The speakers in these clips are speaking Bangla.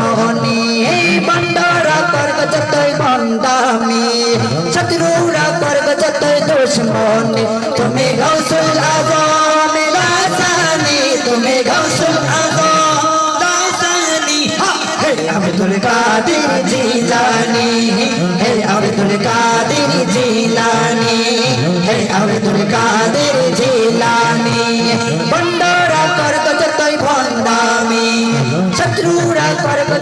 দুশ্মনী বন্ডরা করগ যতই বন্দামি শত্রুরা করগ যতই দুশ্মনী। তুমি গৌসুল আজম লাসানি তুমি গৌসুল হে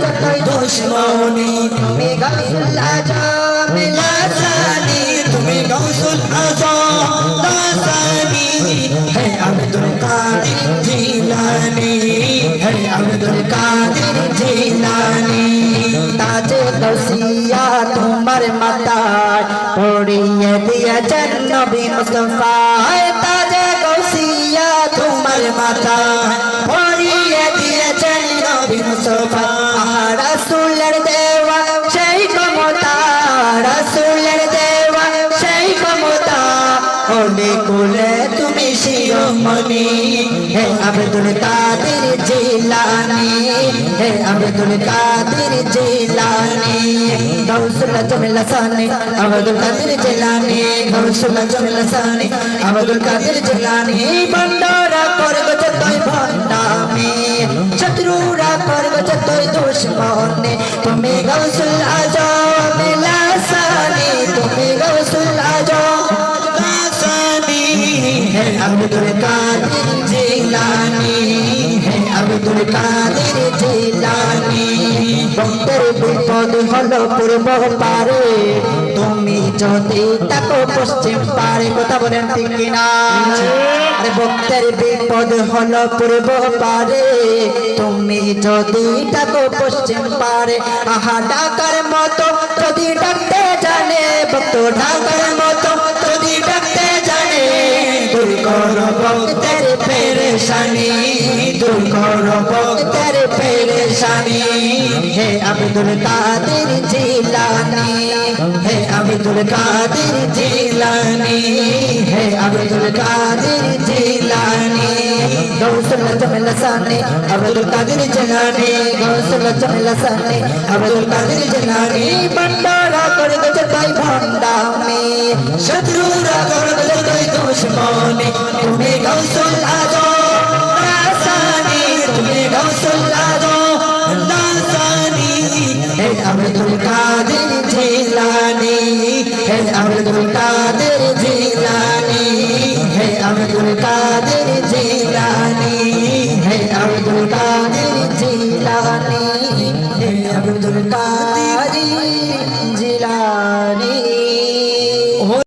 যতই দুশ্মনী, তুমি গাউসুল আজম লাসানি তুমি গাউসুল আজম লাসানি হে আব্দুল কাদের জিলানি, হে আব্দুল কাদের জিলানি। তাজে গৌসিয়া তোমার মাতায় পড়িয়ে দিয়েছেন নবী মুস্তফা। তাজে গৌসিয়া তোমার মাতায় পড়িয়ে দিয়েছেন নবী মুস্তফা। ওলে কোলে তুমি শিরোমণি হে আব্দুল কাদের জিলানি, হে আব্দুল কাদের জিলানি। গৌসুল জমিল সানি আব্দুল কাদের জিলানি। গৌসুল জমিল সানি আব্দুল কাদের জিলানি। যতই শত্রুরা যতই দুশ্মনে। তুমি গৌসুল আজম জিলানি, হে আব্দুল কাদের জিলানি। ভক্তের বিপদ হলো পূর্ব পারে, তুমি যদি তাকো পশ্চিম পারে, কথা বলেন ঠিক কিনা? আরে ভক্তের বিপদ হলো পূর্ব পারে, তুমি যদি তাকো পশ্চিম পারে, আহা ডাকার মতো যদি ডাকতে জানে, ভক্ত পেরেশানি হে আব্দুল কাদের জিলানি। হে আব্দুল কাদের জিলানি। হে আব্দুল কাদের জিলানি। গৌসল জমল সানে, আব্দুল কাদের জিলানি। গৌসল জমল সানে, আব্দুল কাদের জিলানি। বন্ডারা করে গেছে তাই ভন্ডামি। শত্রুরা করে তুমি আব্দুল কাদের জিলানি হে আব্দুল কাদের জিলানি হে আব্দুল কাদের জিলানি হে আব্দুল কাদের